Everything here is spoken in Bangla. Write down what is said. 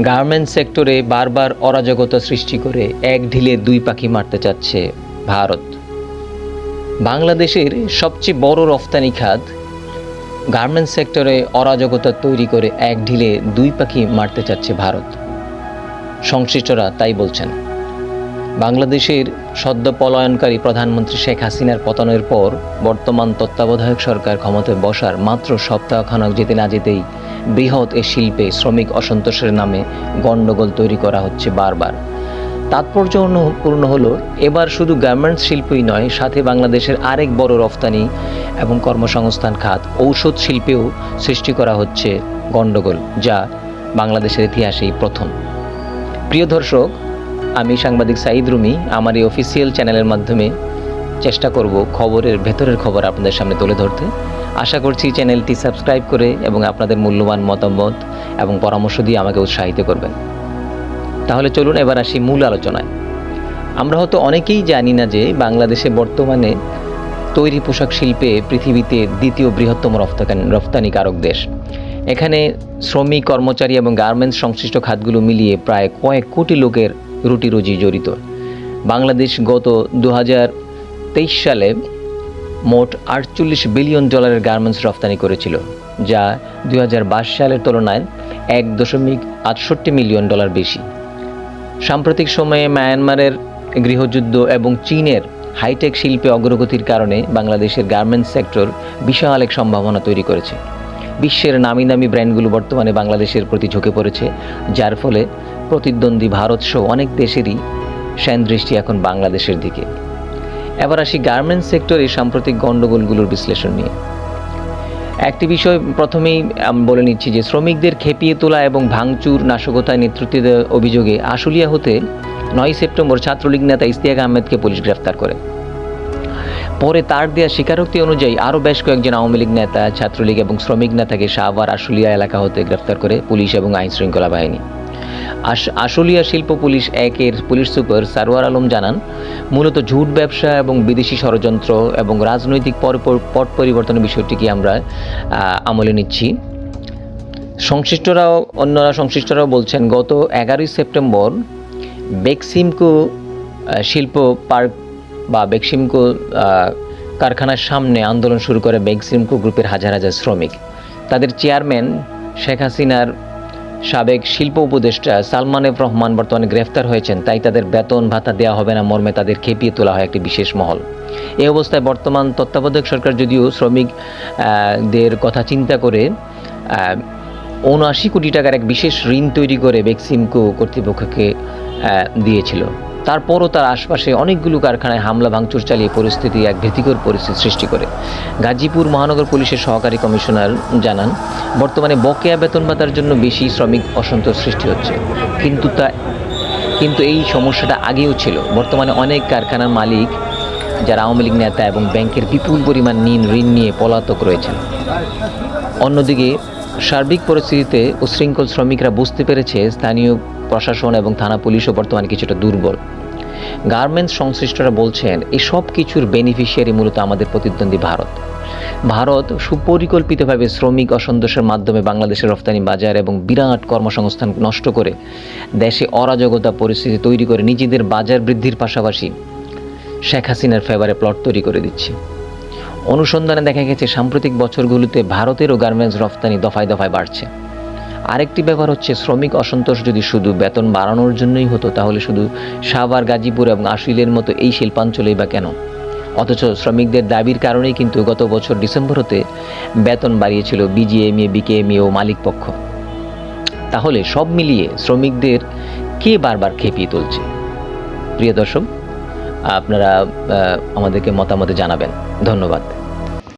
গার্মেন্টস সেক্টরে বারবার অরাজকতা সৃষ্টি করে এক ঢিলে দুই পাখি মারতে চাচ্ছে ভারত। বাংলাদেশের সবচেয়ে বড় রফতানি খাত, গার্মেন্টস সেক্টরে অরাজকতা তৈরি করে এক ঢিলে দুই পাখি মারতে চাচ্ছে ভারত। সংশ্লিষ্টরা তাই বলছেন। বাংলাদেশের সদ্য পলায়নকারী প্রধানমন্ত্রী শেখ হাসিনার পতনের পর বর্তমান তত্ত্বাবধায়ক সরকার ক্ষমতায় বসার মাত্র সপ্তাহখানেক যেতে না যেতেই বৃহৎ এ শিল্পে শ্রমিক অসন্তোষের নামে গণ্ডগোল তৈরি করা হচ্ছে বারবার। তাৎপর্যপূর্ণ হলো, এবার শুধু গার্মেন্টস শিল্পই নয়, সাথে বাংলাদেশের আরেক বড় রফতানি এবং কর্মসংস্থান খাত ঔষধ শিল্পেও সৃষ্টি করা হচ্ছে গণ্ডগোল, যা বাংলাদেশের ইতিহাসেই প্রথম। প্রিয় দর্শক, আমি সাংবাদিক সাঈদ রুমি, আমার এই অফিসিয়াল চ্যানেলের মাধ্যমে চেষ্টা করব খবরের ভেতরের খবর আপনাদের সামনে তুলে ধরতে। আশা করছি চ্যানেলটি সাবস্ক্রাইব করে এবং আপনাদের মূল্যবান মতামত এবং পরামর্শ দিয়ে আমাকে উৎসাহিত করবেন। তাহলে চলুন এবার আসি মূল আলোচনায়। আমরা হয়তো অনেকেই জানি না যে বাংলাদেশে বর্তমানে তৈরি পোশাক শিল্পে পৃথিবীতে দ্বিতীয় বৃহত্তম রফতানিকারক দেশ। এখানে শ্রমিক, কর্মচারী এবং গার্মেন্টস সংশ্লিষ্ট খাতগুলো মিলিয়ে প্রায় কয়েক কোটি লোকের রুটি রুজি জড়িত। বাংলাদেশ গত দু সালে মোট আটচল্লিশ বিলিয়ন ডলারের গার্মেন্টস রফতানি করেছিল, যা দু হাজার বাইশ সালের তুলনায় এক দশমিক আটষট্টি মিলিয়ন ডলার বেশি। সাম্প্রতিক সময়ে মায়ানমারের গৃহযুদ্ধ এবং চীনের হাইটেক শিল্পে অগ্রগতির কারণে বাংলাদেশের গার্মেন্টস সেক্টর বিশাল এক সম্ভাবনা তৈরি করেছে। বিশ্বের নামি দামি ব্র্যান্ডগুলো বর্তমানে বাংলাদেশের প্রতি ঝুঁকে পড়েছে, যার ফলে প্রতিদ্বন্দ্বী ভারত সহ অনেক দেশেরই দৃষ্টি এখন বাংলাদেশের দিকে। এবার আসি গার্মেন্টস সেক্টরে সাম্প্রতিক গণ্ডগোলগুলোর বিশ্লেষণ নিয়ে। একটি বিষয় প্রথমেই আমি বলে নিচ্ছি যে, শ্রমিকদের খেপিয়ে তোলা এবং ভাঙচুর, নাশকতায় নেতৃত্ব দেওয়ার অভিযোগে আশুলিয়া হতে নয় সেপ্টেম্বর ছাত্রলীগ নেতা ইস্তিয়াক আহমেদকে পুলিশ গ্রেফতার করে। পরে তার দেওয়া স্বীকারোক্তি অনুযায়ী আরও বেশ কয়েকজন আওয়ামী লীগ নেতা, ছাত্রলীগ এবং শ্রমিক নেতাকে শাহবার আশুলিয়া এলাকা হতে গ্রেফতার করে পুলিশ এবং আইন শৃঙ্খলা বাহিনী। আশুলিয়া শিল্প পুলিশ একের পুলিশ সুপার সারোয়ার আলম জানান, মূলত ঝুট ব্যবসা এবং বিদেশি ষড়যন্ত্র এবং রাজনৈতিক পট পরিবর্তনের বিষয়টিকে আমরা আমলে নিচ্ছি। সংশ্লিষ্টরাও অন্যরা সংশ্লিষ্টরাও বলছেন, গত এগারোই সেপ্টেম্বর বেক্সিমকো শিল্প পার্ক বা বেক্সিমকো কারখানার সামনে আন্দোলন শুরু করে বেক্সিমকো গ্রুপের হাজার হাজার শ্রমিক। তাদের চেয়ারম্যান শেখ হাসিনার সাবেক শিল্প উপদেষ্টা সালমান এফ রহমান বর্তমানে গ্রেফতার হয়েছেন, তাই তাদের বেতন ভাতা দেওয়া হবে না, মর্মে তাদের খেপিয়ে তোলা হয় একটি বিশেষ মহল। এই অবস্থায় বর্তমান তত্ত্বাবধায়ক সরকার যদিও শ্রমিক দের কথা চিন্তা করে উনআশি কোটি টাকার এক বিশেষ ঋণ তৈরি করে বেক্সিমকো কর্তৃপক্ষকে দিয়েছিল। তারপরও তার আশপাশে অনেকগুলো কারখানায় হামলা, ভাঙচুর চালিয়ে পরিস্থিতি এক ভীতিকর পরিস্থিতি সৃষ্টি করে। গাজীপুর মহানগর পুলিশের সহকারী কমিশনার জানান, বর্তমানে বকেয়া বেতন ভাতার জন্য বেশি শ্রমিক অসন্তোষ সৃষ্টি হচ্ছে। কিন্তু তা, কিন্তু এই সমস্যাটা আগেও ছিল। বর্তমানে অনেক কারখানার মালিক, যারা আওয়ামী লীগ নেতা এবং ব্যাংকের বিপুল পরিমাণ ঋণ ঋণ নিয়ে পলাতক রয়েছেন। অন্যদিকে সার্বিক পরিস্থিতিতে উশৃঙ্খল শ্রমিকরা বুঝতে পেরেছে স্থানীয় প্রশাসন এবং থানা পুলিশও বর্তমানে কিছুটা দুর্বল। গার্মেন্টস সংশ্লিষ্টরা বলছেন এই সব কিছুর বেনিফিশিয়ারি মূলত আমাদের প্রতিদ্বন্দ্বী ভারত। ভারত সুপরিকল্পিতভাবে শ্রমিক অসন্তোষের মাধ্যমে বাংলাদেশের রফতানি বাজার এবং বিরাট কর্মসংস্থান নষ্ট করে দেশে অরাজকতা পরিস্থিতি তৈরি করে নিজেদের বাজার বৃদ্ধির পাশাপাশি শেখ হাসিনার ফেভারে প্লট তৈরি করে দিচ্ছে। অনুসন্ধানে দেখা গেছে, সাম্প্রতিক বছরগুলোতে ভারতেরও গার্মেন্টস রফতানি দফায় দফায় বাড়ছে। আরেকটি ব্যাপার হচ্ছে, শ্রমিক অসন্তোষ যদি শুধু বেতন বাড়ানোর জন্যই হতো, তাহলে শুধু সাভার, গাজীপুর এবং আশুলিয়ার মতো এই শিল্পাঞ্চলেই বা কেন? অথচ শ্রমিকদের দাবির কারণেই কিন্তু গত বছর ডিসেম্বর হতে বেতন বাড়িয়েছিল বিজিএমএ, বিকেএমএ ও মালিক পক্ষ। তাহলে সব মিলিয়ে শ্রমিকদের কে বারবার খেপিয়ে তুলছে? প্রিয় দর্শক আপনারা আমাদেরকে মতামতে জানাবেন। ধন্যবাদ।